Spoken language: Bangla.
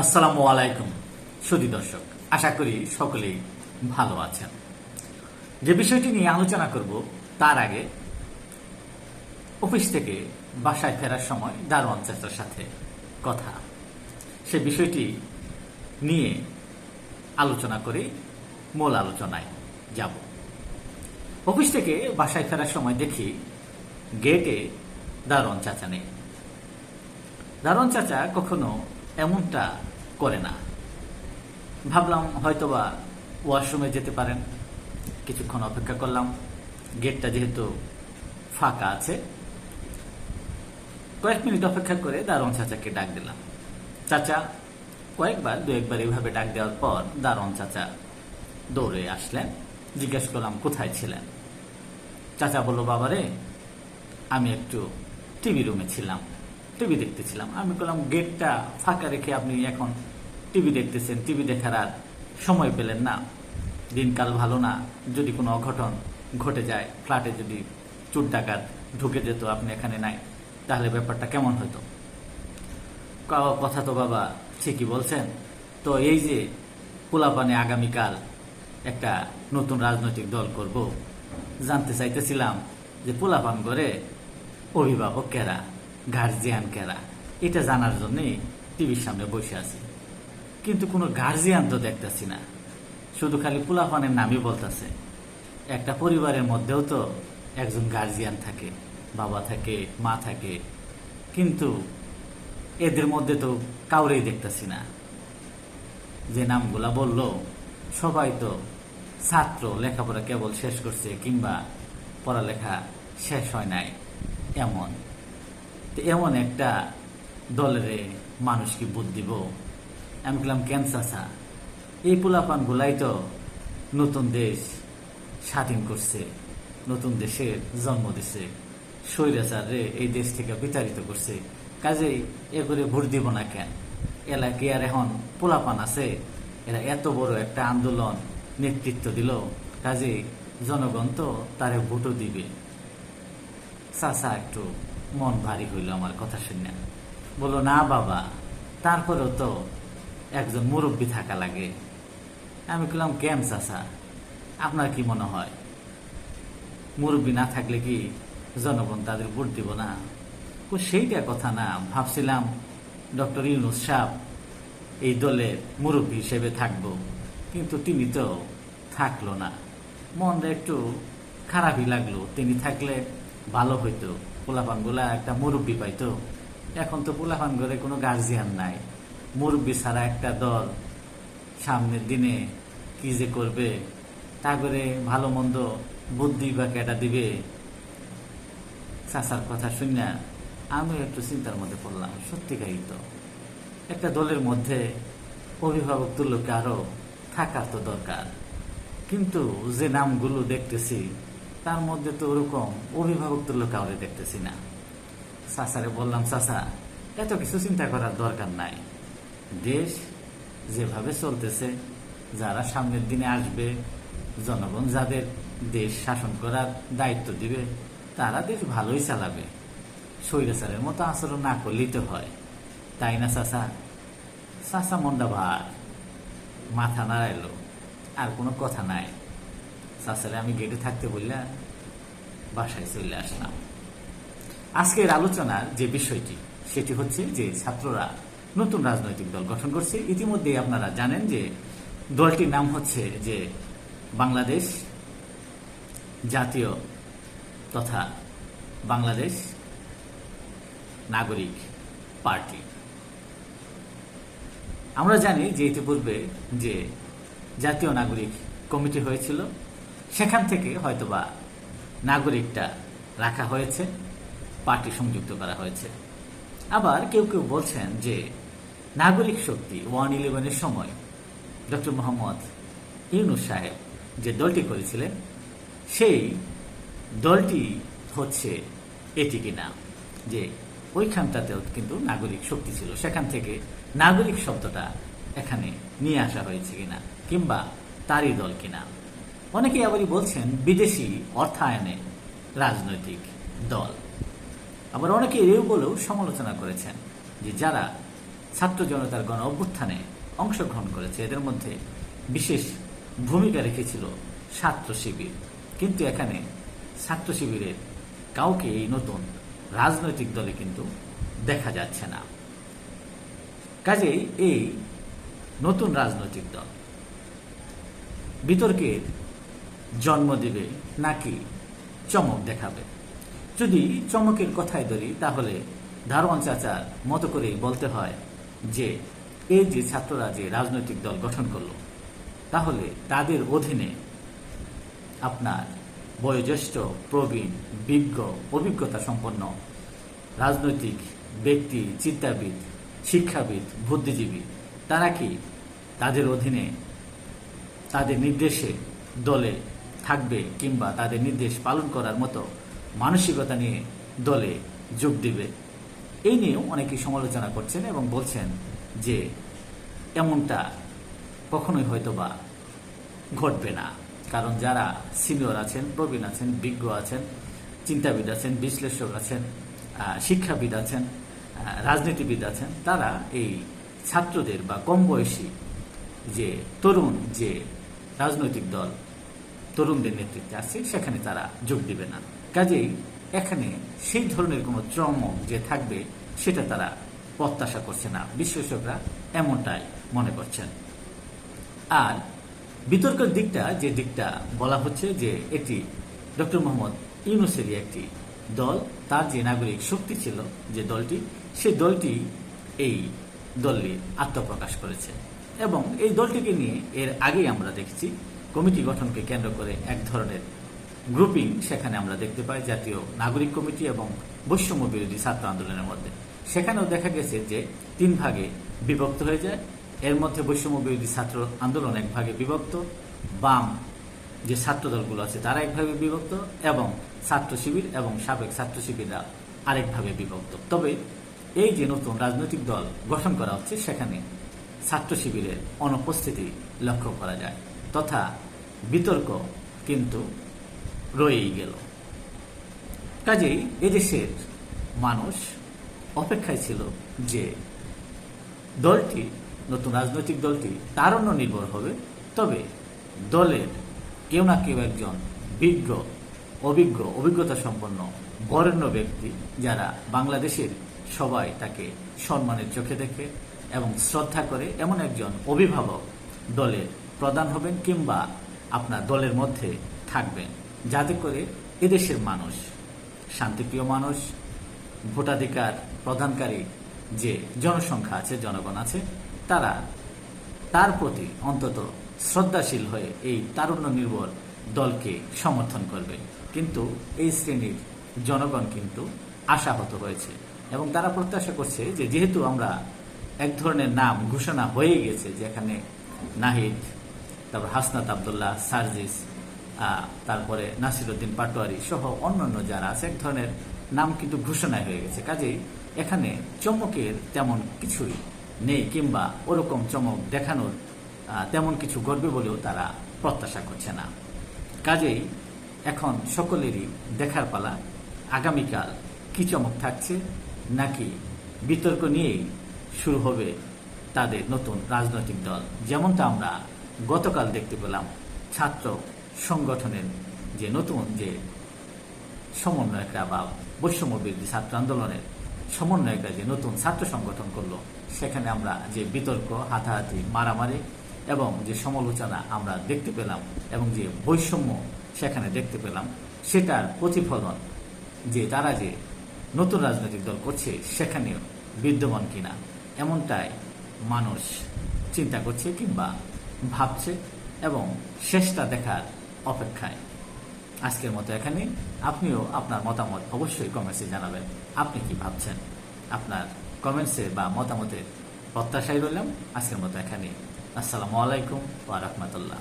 আসসালামু আলাইকুম। সুদী দর্শক, আশা করি সকলেই ভালো আছেন। যে বিষয়টি নিয়ে আলোচনা করব, তার আগে অফিস থেকে বাসায় ফেরার সময় দারোয়ান চাচার সাথে কথা। সে বিষয়টি নিয়ে আলোচনা করে মূল আলোচনায় যাব। অফিস থেকে বাসায় ফেরার সময় দেখি গেটে দারোয়ান চাচা নেই। দারোয়ান চাচা কখনো এমনটা করে না। ভাবলাম হয়তোবা ওয়াশরুমে যেতে পারেন। কিছুক্ষণ অপেক্ষা করলাম। গেটটা যেহেতু ফাঁকা আছে, কয়েক মিনিট অপেক্ষা করে দারোয়ান চাচাকে ডাক দিলাম। চাচা, কয়েকবার দু একবার এভাবে ডাক দেওয়ার পর দারোয়ান চাচা দৌড়ে আসলেন। জিজ্ঞেস করলাম, কোথায় ছিলেন? চাচা বলল, বাবারে, আমি একটু টিভি রুমে ছিলাম। টিভি দেখতেছিলাম। আমি বললাম গেটটা ফাঁকা রেখে আপনি এখন টিভি দেখতেছেন। টিভি দেখার আর সময় পেলেন না। দিনকাল ভালো না। যদি কোনো অঘটন ঘটে যায়, ফ্ল্যাটে যদি চুর ডাকাত ঢুকে যেত, আপনি এখানে নাই। তাহলে ব্যাপারটা কেমন হতো কথা তো বাবা, ঠিকই বলছেন। তো এই যে পোলাপানে আগামীকাল একটা নতুন রাজনৈতিক দল করব, জানতে চাইতেছিলাম যে পোলাপান করে অভিভাবক কেরা গার্জিয়ান কেরা এটা জানার জন্যই টিভির সামনে বসে আছি। কিন্তু কোনো গার্জিয়ান তো দেখতেছি না। শুধু খালি পোলাপানের নামই বলতেছে। একটা পরিবারের মধ্যেও তো একজন গার্জিয়ান থাকে, বাবা থাকে, মা থাকে। কিন্তু এদের মধ্যে তো কাউরেই দেখতেছি না। যে নামগুলা বলল, সবাই তো ছাত্র, লেখাপড়া কেবল শেষ করছে কিংবা পড়ালেখা শেষ হয় নাই, এমন। তো এমন একটা দলের মানুষ কি বুদ্ধ দিব। আমি বললাম ক্যান্সাসা এই পোলাপান গুলাই তো নতুন দেশ স্বাধীন করছে, নতুন দেশের জন্ম দিছে। স্বৈরাচারে এই দেশ থেকে বিতাড়িত করছে। কাজেই এ করে ভোট দিব না কেন? এলাকায় আর এখন পোলাপান আছে? এরা এত বড় একটা আন্দোলন নেতৃত্ব দিল, কাজেই জনগণ তো তারে ভোটও দিবে। চাচা একটু মন ভারী হইল আমার কথা শুনে বলল, না বাবা, তারপরেও তো একজন মুরব্বী থাকা লাগে। আমি বললাম কেন চাচা, আপনার কি মনে হয়? মুরব্বী না থাকলে কি জনগণ তাদের ভোট দিব না? ও সেইটা কথা না, ভাবছিলাম, ডক্টর ইউনুস সাহ এই দলের মুরব্বী হিসেবে থাকব। কিন্তু তিনি তো থাকল না। মনটা একটু খারাপই লাগল। তিনি থাকলে ভালো হইতো। পোলাপানগুলা একটা মুরব্বী পাইতো। এখন তো পোলাপান ঘরে কোনো গার্জিয়ান নাই। মুরব্বী ছাড়া একটা দল সামনের দিনে কি যে করবে, তা করে ভালো মন্দ বুদ্ধি বা কেটা দিবে, চাচার কথা শুনে আমি একটু চিন্তার মধ্যে পড়লাম, সত্যিকারই তো। একটা দলের মধ্যে অভিভাবক তুল্যকে আরও থাকার তো দরকার। কিন্তু যে নামগুলো দেখতেছি তার মধ্যে তো ওরকম অভিভাবক তুল্য কাউরে দেখতেছি না। চাচারে বললাম, চাচা, এত কিছু চিন্তা করার দরকার নাই। দেশ যেভাবে চলতেছে, যারা সামনের দিনে আসবে, জনগণ যাদের দেশ শাসন করার দায়িত্ব দিবে, তারা দেশ ভালোই চালাবে। স্বৈরাচারের মতো আচরণ না করলেই তো হয়। তাই না, চাচা? চাচা মন্ডা ভার মাথা নাড়াইলো, আর কোনো কথা নাই। চাচারে আমি গেটে থাকতে বললা বাসায় চলে আসলাম। আজকের আলোচনার যে বিষয়টি, সেটি হচ্ছে যে ছাত্ররা নতুন রাজনৈতিক দল গঠন করছে। ইতিমধ্যে আপনারা জানেন যে দলটির নাম হচ্ছে যে বাংলাদেশ জাতীয় তথা বাংলাদেশ নাগরিক পার্টি। আমরা জানি যে ইতিপূর্বে যে জাতীয় নাগরিক কমিটি হয়েছিল সেখান থেকে হয়তোবা নাগরিকটা রাখা হয়েছে, পার্টি সংযুক্ত করা হয়েছে। আবার কেউ কেউ বলছেন যে নাগরিক শক্তি ওয়ান ইলেভেনের সময় ডক্টর মোহাম্মদ ইউনুস সাহেব যে দলটি করেছিলেন, সেই দলটি হচ্ছে এটি কিনা, যে ওইখানটাতেও কিন্তু নাগরিক শক্তি ছিল, সেখান থেকে নাগরিক শব্দটা এখানে নিয়ে আসা হয়েছে কিনা, কিংবা তারই দল কিনা। অনেকেই আবারই বলছেন বিদেশি অর্থায়নে রাজনৈতিক দল। আবার অনেকে এও বলেও সমালোচনা করেছেন যে যারা ছাত্র জনতার গণ অভ্যুত্থানে অংশগ্রহণ করেছে, এদের মধ্যে বিশেষ ভূমিকা রেখেছিল ছাত্র শিবির। কিন্তু এখানে ছাত্র শিবিরের কাউকে এই নতুন রাজনৈতিক দলে কিন্তু দেখা যাচ্ছে না। কাজেই এই নতুন রাজনৈতিক দল বিতর্কের জন্ম দেবে নাকি চমক দেখাবে? যদি চমকের কথায় ধরি, তাহলে দারোয়ান চাচার মতো করে বলতে হয় যে, এই যে ছাত্ররা যে রাজনৈতিক দল গঠন করল, তাহলে তাদের অধীনে আপনার বয়োজ্যেষ্ঠ, প্রবীণ, বিজ্ঞ, অভিজ্ঞতা সম্পন্ন, রাজনৈতিক ব্যক্তি, চিন্তাবিদ, শিক্ষাবিদ, বুদ্ধিজীবী, তারা কি তাদের অধীনে তাদের নির্দেশে দলে থাকবে কিংবা তাদের নির্দেশ পালন করার মতো মানসিকতা নিয়ে দলে যোগ দিবে। এই নিয়েও অনেকেই সমালোচনা করছেন এবং বলছেন যে এমনটা কখনোই হয়তোবা ঘটবে না। কারণ যারা সিনিয়র আছেন, প্রবীণ আছেন, বিজ্ঞ আছেন, চিন্তাবিদ আছেন, বিশ্লেষক আছেন শিক্ষাবিদ আছেন রাজনীতিবিদ আছেন, তারা এই ছাত্রদের বা কম বয়সী যে তরুণ যে রাজনৈতিক দল তরুণদের নেতৃত্বে আছে, সেখানে তারা যোগ দিবে না। কাজেই এখানে সেই ধরনের কোনো চমক যে থাকবে, সেটা তারা প্রত্যাশা করছে না। বিশ্লেষকরা এমনটাই মনে করছেন। আর বিতর্কের দিকটা, যে দিকটা বলা হচ্ছে যে এটি ডক্টর মোহাম্মদ ইউনুসেরই একটি দল, তার যে নাগরিক শক্তি ছিল যে দলটি, সেই দলটি এই দলে আত্মপ্রকাশ করেছে। এবং এই দলটিকে নিয়ে এর আগেই আমরা দেখেছি কমিটি গঠনকে কেন্দ্র করে এক ধরনের গ্রুপিং সেখানে আমরা দেখতে পাই জাতীয় নাগরিক কমিটি এবং বৈষম্য বিরোধী ছাত্র আন্দোলনের মধ্যে। সেখানেও দেখা গেছে যে তিন ভাগে বিভক্ত হয়ে যায়। এর মধ্যে বৈষম্য বিরোধী ছাত্র আন্দোলন এক ভাগে বিভক্ত, বাম যে ছাত্র দলগুলো আছে তারা একভাবে বিভক্ত এবং ছাত্র শিবির এবং সাবেক ছাত্র শিবিররা আরেকভাবে বিভক্ত। তবে এই যে নতুন রাজনৈতিক দল গঠন করা হচ্ছে, সেখানে ছাত্র শিবিরের অনুপস্থিতি লক্ষ্য করা যায়। তথা বিতর্ক কিন্তু রয়েই গেল। কাজেই এদেশের মানুষ অপেক্ষায় ছিল যে দলটি, নতুন রাজনৈতিক দলটি তারণ্য নির্ভর হবে। তবে দলের কেউ না কেউ একজন বিজ্ঞ, অভিজ্ঞ, অভিজ্ঞতা সম্পন্ন, বরেণ্য ব্যক্তি যারা বাংলাদেশের সবাই তাকে সম্মানের চোখে দেখে এবং শ্রদ্ধা করে এমন একজন অভিভাবক দলের প্রধান হবেন কিংবা আপনার দলের মধ্যে থাকবেন যাতে করে এদেশের মানুষ, শান্তিপ্রিয় মানুষ, ভোটাধিকার প্রদানকারী যে জনসংখ্যা আছে, জনগণ আছে, তারা তার প্রতি অন্তত শ্রদ্ধাশীল হয়ে এই তারুণ্য নির্ভর দলকে সমর্থন করবে। কিন্তু এই শ্রেণির জনগণ কিন্তু আশাহত হয়েছে এবং তারা প্রত্যাশা করছে যে যেহেতু আমরা এক ধরনের নাম ঘোষণা হয়ে গেছে, যেখানে নাহিদ তারপর হাসনাত আবদুল্লাহ, সার্জিস তারপরে নাসিরুদ্দিন পাটোয়ারি সহ অন্যান্য যারা আছে, এক ধরনের নাম কিন্তু ঘোষণা হয়ে গেছে। কাজেই এখানে চমকের তেমন কিছুই নেই, কিংবা ওরকম চমক দেখানোর তেমন কিছু গর্বে বলেও তারা প্রত্যাশা করছে না। কাজেই এখন সকলেরই দেখার পালা, আগামীকাল কি চমক থাকছে, নাকি বিতর্ক নিয়েই শুরু হবে তাদের নতুন রাজনৈতিক দল? যেমনটা আমরা গতকাল দেখতে পেলাম ছাত্র সংগঠনের যে নতুন যে সমন্বয়করা বা বৈষম্য বিরোধী ছাত্র আন্দোলনের সমন্বয়করা যে নতুন ছাত্র সংগঠন করল, সেখানে আমরা যে বিতর্ক, হাতাহাতি, মারামারি এবং যে সমালোচনা আমরা দেখতে পেলাম এবং যে বৈষম্য সেখানে দেখতে পেলাম, সেটার প্রতিফলন যে তারা যে নতুন রাজনৈতিক দল করছে সেখানেও বিদ্যমান কিনা, এমনটাই মানুষ চিন্তা করছে কিংবা ভাবছে এবং শেষটা দেখার অপেক্ষায়। আজকের মতো এখানে। আপনিও আপনার মতামত অবশ্যই কমেন্টসে জানাবেন। আপনি কি ভাবছেন? আপনার কমেন্টসে বা মতামতের প্রত্যাশায় রইলাম। আজকের মতো এখানে। আসসালামু আলাইকুম ওয়া রাহমাতুল্লাহ।